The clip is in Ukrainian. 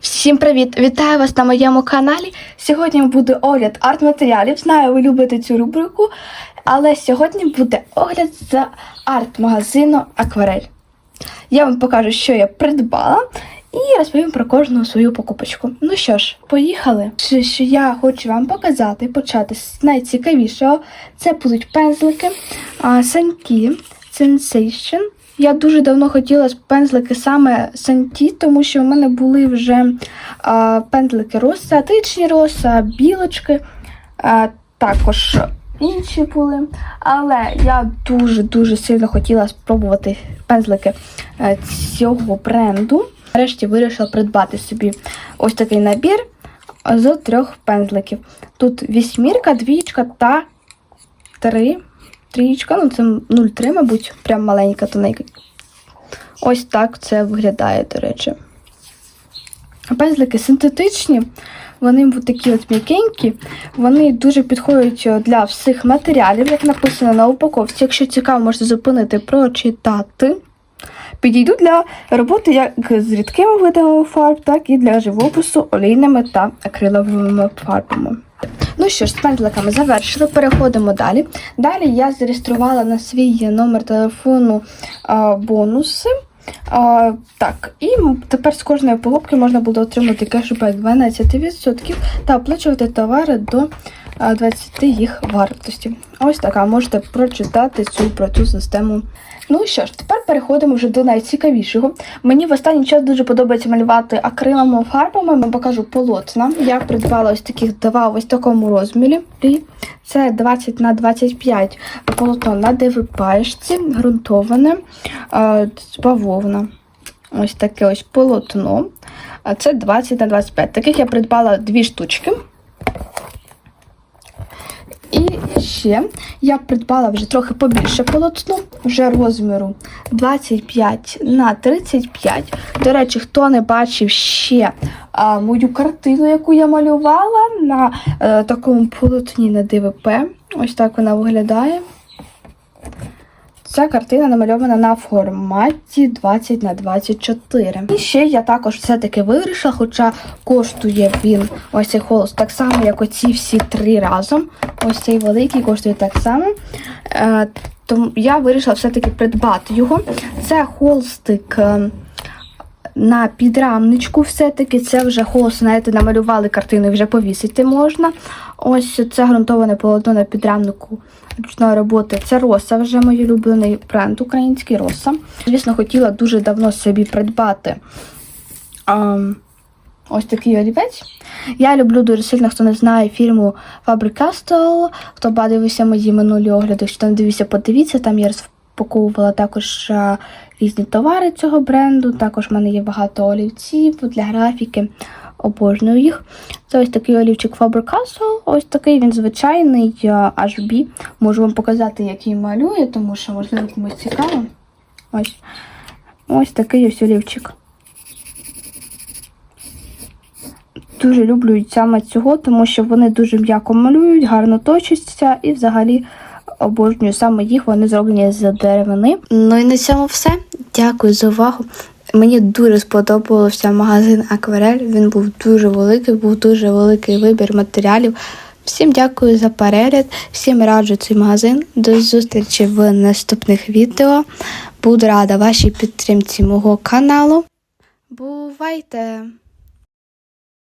Всім привіт! Вітаю вас на моєму каналі. Сьогодні буде огляд арт-матеріалів. Знаю, ви любите цю рубрику, але сьогодні буде огляд за арт-магазину Акварель. Я вам покажу, що я придбала, і розповім про кожну свою покупочку. Ну що ж, поїхали. Що, що я хочу вам показати, почати з найцікавішого. Це будуть пензлики Санті Sensation. Я дуже давно хотіла пензлики саме Санті, тому що в мене були вже а, пензлики росатичні роса, білочки, а, також інші були. Але я дуже-дуже сильно хотіла спробувати пензлики е, цього бренду. Нарешті вирішила придбати собі ось такий набір з трьох пензликів. Тут вісьмірка, двічка та три. Трієчка, ну це 0,3, мабуть, прям маленька, тоненька. Ось так це виглядає, до речі. Пензлики синтетичні, вони такі от м'якенькі, вони дуже підходять для всіх матеріалів, як написано на упаковці. Якщо цікаво, можете зупинити, прочитати. Підійдуть для роботи як з рідкими видами фарб, так і для живопису олійними та акриловими фарбами. Ну що ж, з пензликами завершили, переходимо далі. Далі я зареєструвала на свій номер телефону а, бонуси. А, так, і тепер з кожної покупки можна буде отримати кешбек 12% та оплачувати товари до 20 їх вартості. Ось така, можете прочитати цю про цю систему. Ну що ж, тепер переходимо вже до найцікавішого. Мені в останній час дуже подобається малювати акрилами фарбами. Я покажу полотна. Я придбала ось таких два ось такому розмірі. Це 20 на 25 полотно на ДВПшці, ґрунтоване, бавовна. Ось таке ось полотно. Це 20 на 25. Таких я придбала дві штучки. Ще я придбала вже трохи побільше полотно, вже розміру 25 на 35. До речі, хто не бачив ще а, мою картину, яку я малювала на а, такому полотні на ДВП. Ось так вона виглядає. Ця картина намальована на форматі 20 на 24. І ще я також все-таки вирішила, хоча коштує він ось цей холст так само, як оці всі три разом. Ось цей великий коштує так само. Е, тому я вирішила все-таки придбати його. Це холстик. На підрамничку все-таки це вже холст, знаєте, намалювали картину і вже повісити можна. Ось це ґрунтоване полотно на підрамнику ручної роботи. Це роса, вже мій улюблений бренд український роса. Звісно, хотіла дуже давно собі придбати а, ось такий олівець. Я люблю дуже сильно, хто не знає фільму Faber-Castell, хто дивився мої минулі огляди, хто не дивився, подивіться, там я розпаковувала також різні товари цього бренду. Також в мене є багато олівців для графіки. Обожнюю їх. Це ось такий олівчик Faber-Castell. Ось такий він звичайний HB. Можу вам показати, який малює, тому що, можливо, комусь цікаво. Ось ось такий ось олівчик. Дуже люблю саме цього, тому що вони дуже м'яко малюють, гарно точаться і взагалі обожнюю саме їх, вони зроблені з деревини. Ну і на цьому все. Дякую за увагу. Мені дуже сподобався магазин Акварель. Він був дуже великий, був дуже великий вибір матеріалів. Всім дякую за перегляд, всім раджу цей магазин. До зустрічі в наступних відео. Буду рада вашій підтримці мого каналу. Бувайте!